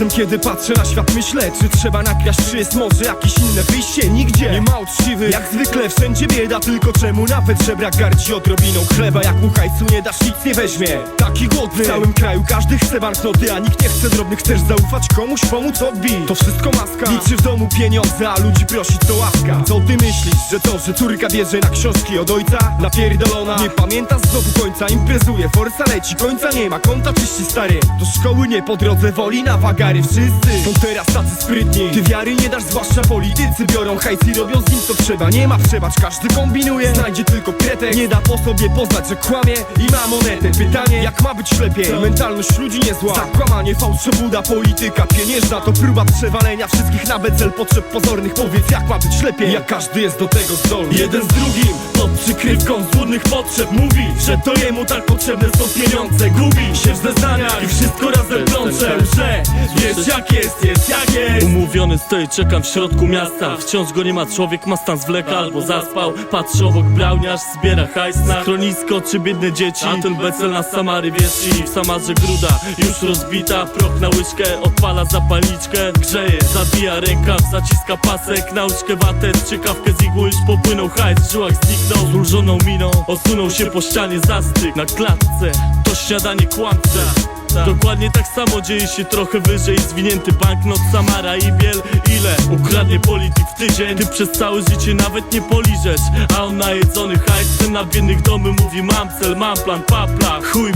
Czasem kiedy patrzę na świat myślę Czy trzeba nakraść, czy jest może jakieś inne wyjście? Nigdzie. Nie ma uczciwy, jak zwykle wszędzie bieda. Tylko czemu nawet żebrak gardzi odrobiną chleba? Jak mu nie dasz, nic nie weźmie. Taki głodny. W całym kraju każdy chce banknoty A nikt nie chce drobnych, chcesz zaufać komuś, pomóc odbij. To wszystko maska. Liczy w domu pieniądze, a ludzi prosić to łaska. Co ty myślisz, że to, że córka bierze na książki od ojca? Napierdolona Nie pamięta znowu końca, imprezuje Forsa leci, końca nie ma, konta czyści stary. Do szkoły nie po drodze woli na wagary Wszyscy. Są teraz tacy sprytni. Ty wiary nie dasz, zwłaszcza politycy Biorą hajs i robią z nim co trzeba. Nie ma przebacz, każdy kombinuje. Znajdzie tylko pretekst. Nie da po sobie poznać, że kłamie i ma monetę. Pytanie, jak ma być lepiej? Mentalność ludzi niezła Zakłamanie, fałsz, buda, polityka pieniężna To próba przewalenia wszystkich na cel potrzeb pozornych. Powiedz, jak ma być lepiej? Jak każdy jest do tego zdolny. Jeden z drugim pod przykrywką złudnych potrzeb Mówi, że to jemu tak potrzebne są pieniądze. Gubi się w zeznaniach i wszystko razem plącze Że wiesz jak jest, jest jak jest. Umówiony stoi, czekam w środku miasta. Wciąż go nie ma, człowiek ma stan zwleka. Albo zaspał Patrzy obok browniarz, zbiera hajs na schronisko czy biedne dzieci. A ten becel na Samary wiesi W Samarze gruda, już rozbita Proch na łyżkę, odpala zapalniczkę. Grzeje, zabija rękaw, zaciska pasek. Nauczkę watę, ciekawkę z igły Już popłynął hajs, w żyłach zniknął Z ulżoną miną, osunął się po ścianie zastyk Na klatce, to śniadanie kłamca Dokładnie tak samo dzieje się trochę wyżej. Zwinięty banknot Samara i Biel. Ile ukradnie polityk w tydzień? Ty przez całe życie nawet nie poliżesz. A on najedzony hajsem na biednych domy Mówi mam cel, mam plan, papla Chuj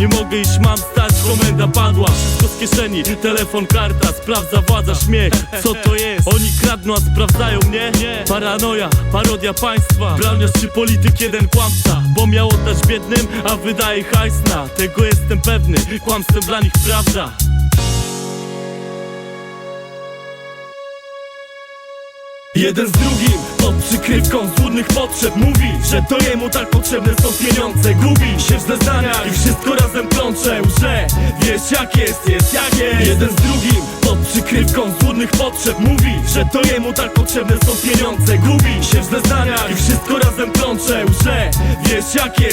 nie mogę iść, mam stać Komenda padła, wszystko z kieszeni. Telefon, karta, sprawdza władza, śmiech. Co to jest? Oni kradną, a sprawdzają mnie? Paranoja, parodia państwa. Browniarz czy polityk, jeden kłamca. Bo miał oddać biednym, a wydaje hajs na. Tego jestem pewny, kłamstwem dla nich prawda Jeden z drugim pod przykrywką złudnych potrzeb Mówi, że to jemu tak potrzebne są pieniądze. Gubi się w zeznaniach i wszystko razem plącze. Że wiesz jak jest, jest jak jest. Jeden z drugim pod przykrywką złudnych potrzeb Mówi, że to jemu tak potrzebne są pieniądze. Gubi się w zeznaniach i wszystko razem plącze. Że wiesz jak jest,